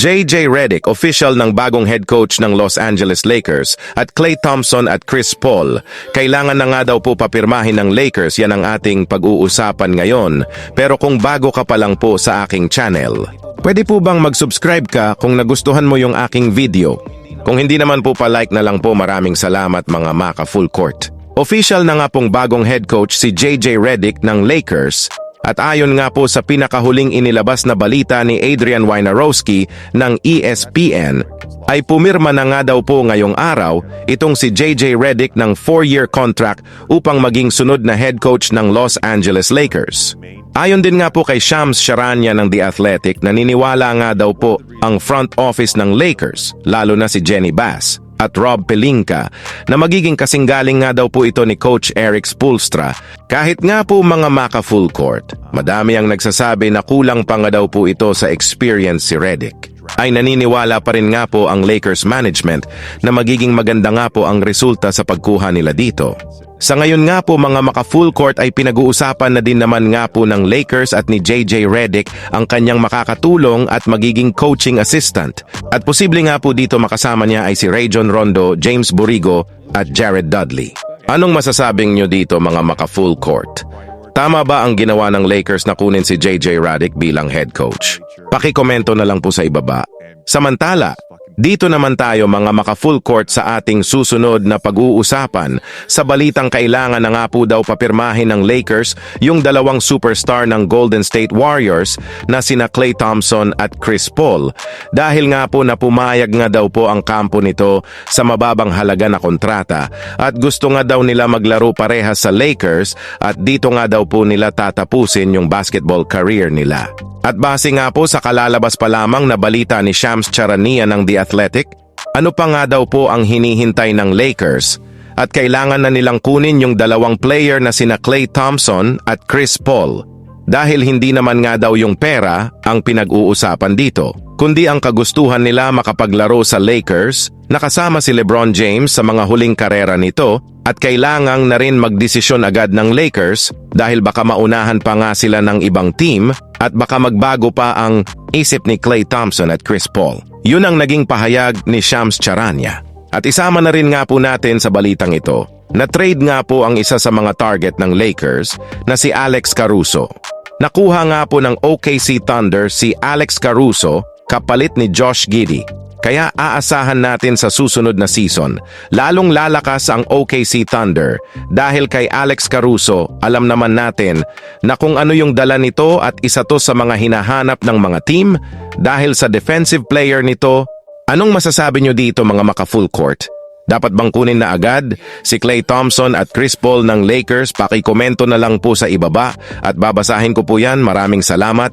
JJ Redick, official ng bagong head coach ng Los Angeles Lakers, at Klay Thompson at Chris Paul. Kailangan na nga daw po papirmahin ng Lakers, yan ang ating pag-uusapan ngayon. Pero kung bago ka pa lang po sa aking channel, pwede po bang mag-subscribe ka kung nagustuhan mo yung aking video? Kung hindi naman po pa-like na lang po maraming salamat mga maka full court. Official na nga pong bagong head coach si JJ Redick ng Lakers at ayon nga po sa pinakahuling inilabas na balita ni Adrian Wojnarowski ng ESPN, ay pumirma na nga daw po ngayong araw itong si JJ Redick ng 4-year contract upang maging sunod na head coach ng Los Angeles Lakers. Ayon din nga po kay Shams Charania ng The Athletic, naniniwala nga daw po ang front office ng Lakers, lalo na si Jenny Bass at Rob Pelinka na magiging kasinggaling nga daw po ito ni Coach Eric Spolstra kahit nga po mga maka full court. Madami ang nagsasabi na kulang pa nga daw po ito sa experience si Redick. Ay naniniwala pa rin nga po ang Lakers management na magiging maganda nga po ang resulta sa pagkuha nila dito. Sa ngayon nga po mga maka full court ay pinag-uusapan na din naman nga po ng Lakers at ni JJ Redick ang kanyang makakatulong at magiging coaching assistant. At posible nga po dito makasama niya ay si Rajon Rondo, James Burigo at Jared Dudley. Anong masasabing nyo dito mga maka full court? Tama ba ang ginawa ng Lakers na kunin si JJ Redick bilang head coach? Pakikomento na lang po sa ibaba. Samantala, dito naman tayo mga maka full court sa ating susunod na pag-uusapan. Sa balitang kailangan na nga po daw papirmahin ng Lakers yung dalawang superstar ng Golden State Warriors na sina Klay Thompson at Chris Paul. Dahil nga po na pumayag nga daw po ang kampo nito sa mababang halaga na kontrata. At gusto nga daw nila maglaro parehas sa Lakers at dito nga daw po nila tatapusin yung basketball career nila. At base nga po sa kalalabas pa lamang na balita ni Shams Charania ng The Athletic, ano pa nga daw po ang hinihintay ng Lakers? At kailangan na nilang kunin yung dalawang player na sina Klay Thompson at Chris Paul. Dahil hindi naman nga daw yung pera ang pinag-uusapan dito, kundi ang kagustuhan nila makapaglaro sa Lakers, nakasama si LeBron James sa mga huling karera nito at kailangang na rin magdesisyon agad ng Lakers dahil baka maunahan pa nga sila ng ibang team at baka magbago pa ang isip ni Klay Thompson at Chris Paul. Yun ang naging pahayag ni Shams Charania. At isama na rin nga po natin sa balitang ito na trade nga po ang isa sa mga target ng Lakers na si Alex Caruso. Nakuha nga po ng OKC Thunder si Alex Caruso kapalit ni Josh Giddey. Kaya aasahan natin sa susunod na season, lalong lalakas ang OKC Thunder dahil kay Alex Caruso, alam naman natin na kung ano yung dala nito at isa to sa mga hinahanap ng mga team dahil sa defensive player nito, anong masasabi nyo dito mga maka full court? Dapat bang kunin na agad si Klay Thompson at Chris Paul ng Lakers? Pakikomento na lang po sa ibaba at babasahin ko po yan. Maraming salamat.